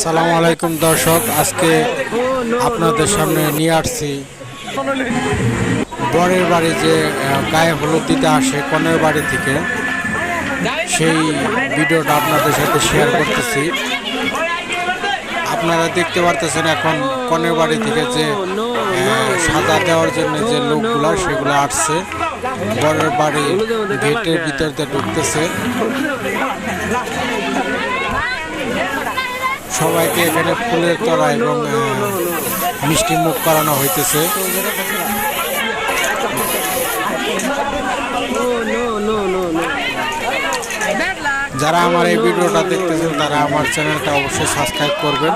আসসালামু আলাইকুম, দর্শক। আজকে আপনাদের সামনে নিয়ে আসছি। বরের বাড়ি যে গায়ে হলুদ দিতে আসে কনের বাড়ি থেকে, সেই ভিডিওটা আপনাদের সাথে শেয়ার করতেছি। আপনারা দেখতে পারতেছেন এখন কনের বাড়ি থেকে যে সাদা দেওয়ার জন্য যে লোকগুলো, সেগুলো আসছে। বরের বাড়ি গেটের ভিতর ঢুকতেছে। সবাইকে এখানে ফুলের তলা এবং মিষ্টি মুখ করানো হইতেছে। যারা আমার এই ভিডিওটা দেখতেছেন, তারা আমার চ্যানেলটা অবশ্যই সাবস্ক্রাইব করবেন।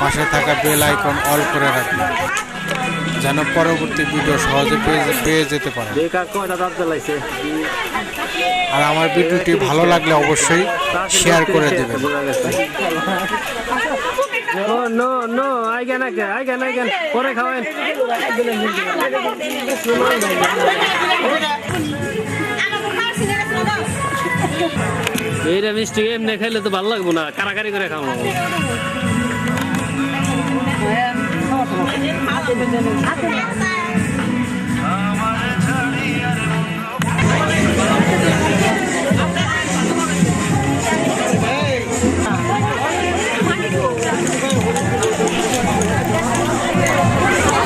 পাশে থাকা বেল আইকন অল করে রাখবেন। যেন পরবর্তী ভিডিও সহজে পেয়ে পেয়ে যেতে পারে আর আমার ভিডিওটি ভালো লাগলে অবশ্যই শেয়ার করে দেবেন। নো নো আইগেন আইগেন পরে খাওয়েন এইটা মিষ্টি এমনি খাইলে তো ভালো লাগবো না কারাকারি করে খাব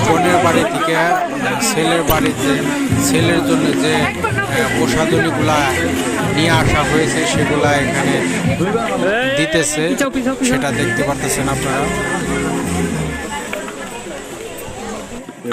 বোনের বাড়ি থেকে ছেলের বাড়িতে ছেলের জন্য যে প্রসাধনীগুলা নিয়ে আসা হয়েছে সেগুলা এখানে দিতেছে। সেটা দেখতে পারতেছেন আপনারা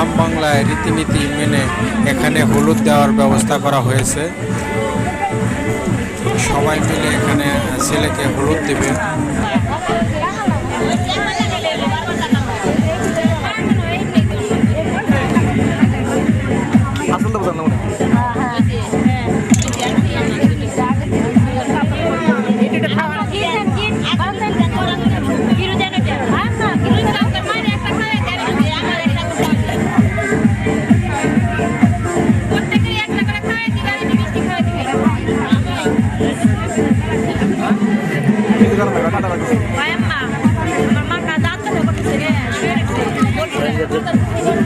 গ্রাম বাংলায় রীতিনীতি মেনে এখানে হলুদ দেওয়ার ব্যবস্থা করা হয়েছে। সবাই মিলে এখানে ছেলেকে হলুদ দেবে।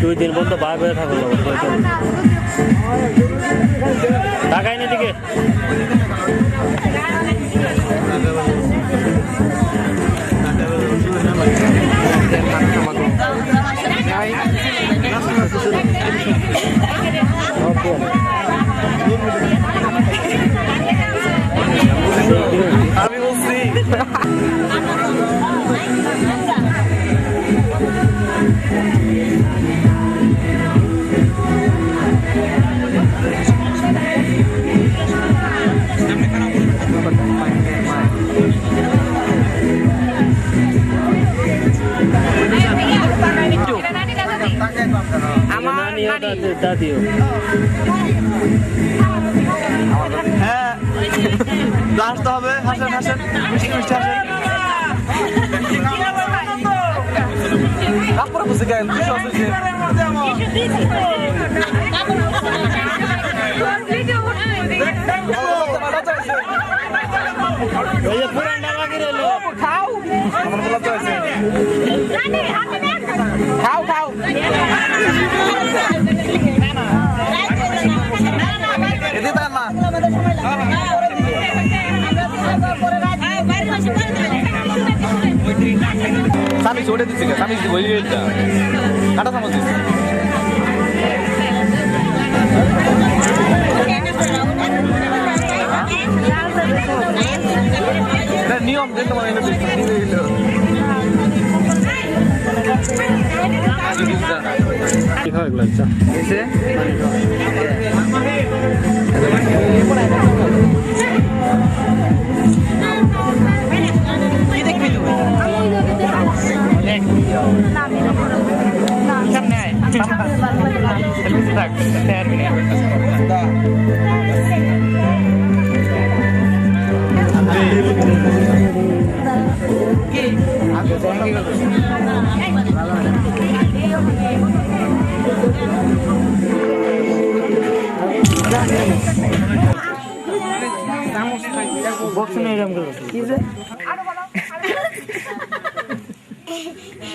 দুই দিন বন্ধ বার করে থাকল টাকা না দিকে নানি দাদিও হ্যাঁ। লাস্ট হবে হাসেন হাসেন। মিষ্টি মিষ্টি হাসেন। তারপরে বুঝে গেল কি যে পুরান ডাবা কিনে এলো। আমার বলা তো আছে স্বামী ছোটে দিচ্ছে কে? স্বামী বলি গেলটা কাটা চামচ দিচ্ছে নিয়ম যে তোমার এনে দিচ্ছে কি খাওয়া এগুলো? আচ্ছা। लाग्छ तयार पनि बक्स नै राम्रो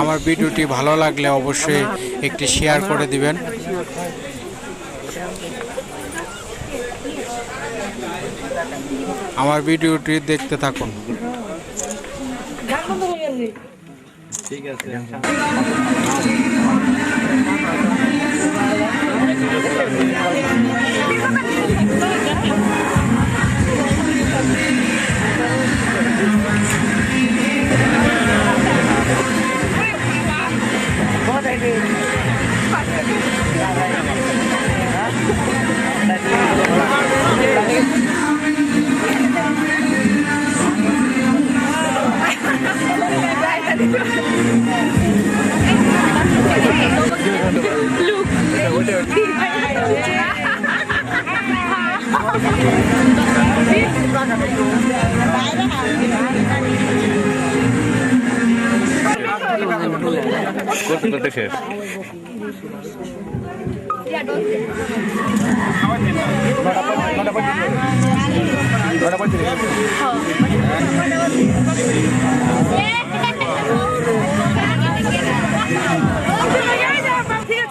আমার ভিডিওটি ভালো লাগলে অবশ্যই একটি শেয়ার করে দিবেন। আমার ভিডিওটি দেখতে থাকুন। ঠিক আছে।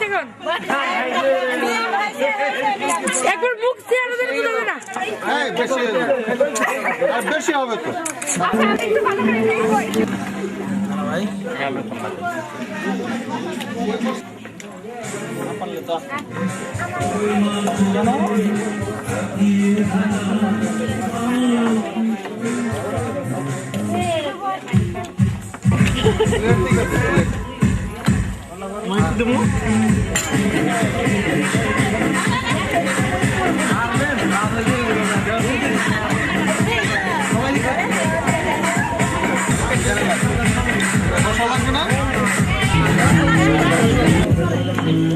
এখন একবার মুখ চেয়ারে ধরে বুঝাবে না। বেশি আর বেশি হবে তো। Mike the mo?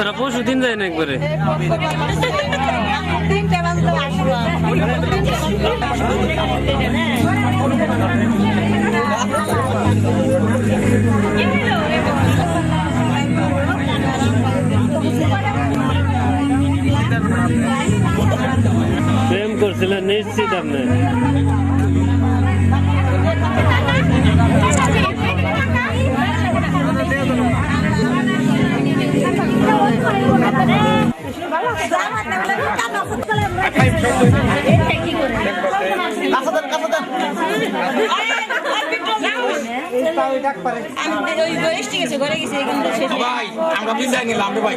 তারা পরশু দিন যায় না একবারে। প্রেম করছিলেন নিশ্চিত আপনি। আমরা বিদায় নিলাম রে ভাই